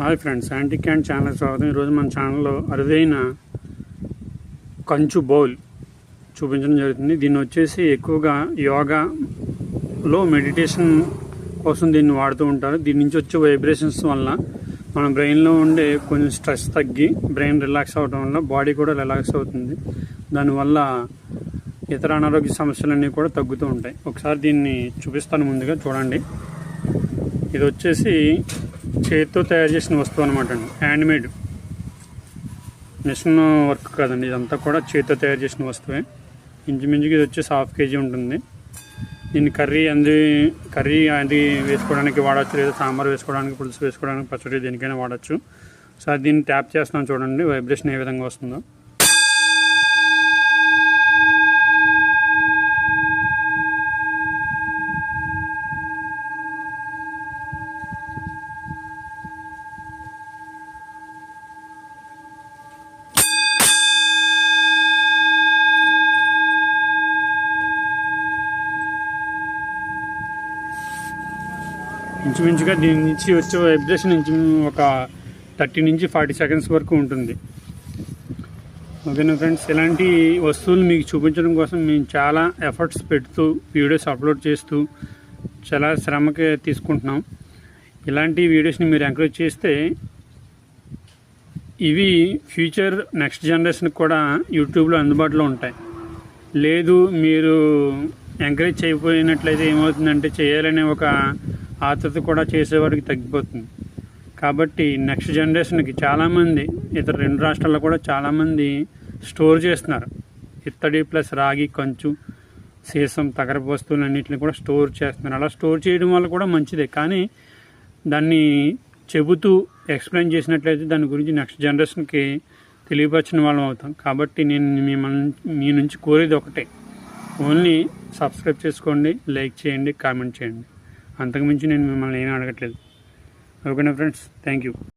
Hi friends యాంటీ క్యాండ్ channel స్వాగతం. ఈరోజు మన ఛానల్లో అరుదైన కంచు బౌల్ చూపించడం జరుగుతుంది. దీన్ని వచ్చేసి ఎక్కువగా యోగాలో మెడిటేషన్ కోసం దీన్ని వాడుతూ ఉంటారు. దీని నుంచి వచ్చే వైబ్రేషన్స్ వల్ల మన బ్రెయిన్లో ఉండే కొంచెం స్ట్రెస్ తగ్గి బ్రెయిన్ రిలాక్స్ అవ్వడం వల్ల బాడీ కూడా రిలాక్స్ అవుతుంది. దానివల్ల ఇతర అనారోగ్య సమస్యలన్నీ కూడా తగ్గుతూ ఉంటాయి. ఒకసారి దీన్ని చూపిస్తాను ముందుగా చూడండి. ఇది వచ్చేసి చేతితో తయారు చేసిన వస్తువు అనమాట అండి. హ్యాండ్మేడ్ మిషన్ వర్క్ కాదండి ఇదంతా కూడా చేతితో తయారు చేసిన వస్తువే. ఇంచుమించుకి ఇది వచ్చేసి హాఫ్ కేజీ ఉంటుంది. దీన్ని కర్రీ అంది కర్రీ అది వేసుకోవడానికి వాడచ్చు లేదా సాంబార్ వేసుకోవడానికి పులుసు వేసుకోవడానికి పచ్చడి దేనికైనా వాడచ్చు. సో దీన్ని ట్యాప్ చేస్తున్నాం చూడండి వైబ్రేషన్ ఏ విధంగా వస్తుందో. ఇంచుమించుగా దీని నుంచి వచ్చే వైబ్రేషన్ ఇంచు ఒక థర్టీ నుంచి ఫార్టీ సెకండ్స్ వరకు ఉంటుంది. ఓకేనా ఫ్రెండ్స్ ఇలాంటి వస్తువులు మీకు చూపించడం కోసం మేము చాలా ఎఫర్ట్స్ పెడుతూ వీడియోస్ అప్లోడ్ చేస్తూ చాలా శ్రమకి తీసుకుంటున్నాం. ఇలాంటి వీడియోస్ని మీరు ఎంకరేజ్ చేస్తే ఇవి ఫ్యూచర్ నెక్స్ట్ జనరేషన్కి కూడా యూట్యూబ్లో అందుబాటులో ఉంటాయి. లేదు మీరు ఎంకరేజ్ చేయకపోయినట్లయితే ఏమవుతుందంటే చేయాలనే ఒక ఆతృత కూడా చేసేవారికి తగ్గిపోతుంది. కాబట్టి నెక్స్ట్ జనరేషన్కి చాలామంది ఇతర రెండు రాష్ట్రాల్లో కూడా చాలామంది స్టోర్ చేస్తున్నారు. ఇత్తడి ప్లస్ రాగి కంచు సీసం తగర వస్తువులు అన్నింటిని కూడా స్టోర్ చేస్తున్నారు. అలా స్టోర్ చేయడం వల్ల కూడా మంచిదే. కానీ దాన్ని చెబుతూ ఎక్స్ప్లెయిన్ చేసినట్లయితే దాని గురించి నెక్స్ట్ జనరేషన్కి తెలియపరిచిన వాళ్ళం అవుతాం. కాబట్టి నేను మిమ్మల్ని మీ నుంచి కోరేది ఒకటే. ఓన్లీ సబ్స్క్రైబ్ చేసుకోండి లైక్ చేయండి కామెంట్ చేయండి. అంతకుమించి నేను మిమ్మల్ని ఏమీ అడగట్లేదు. ఓకేనా ఫ్రెండ్స్? Thank you.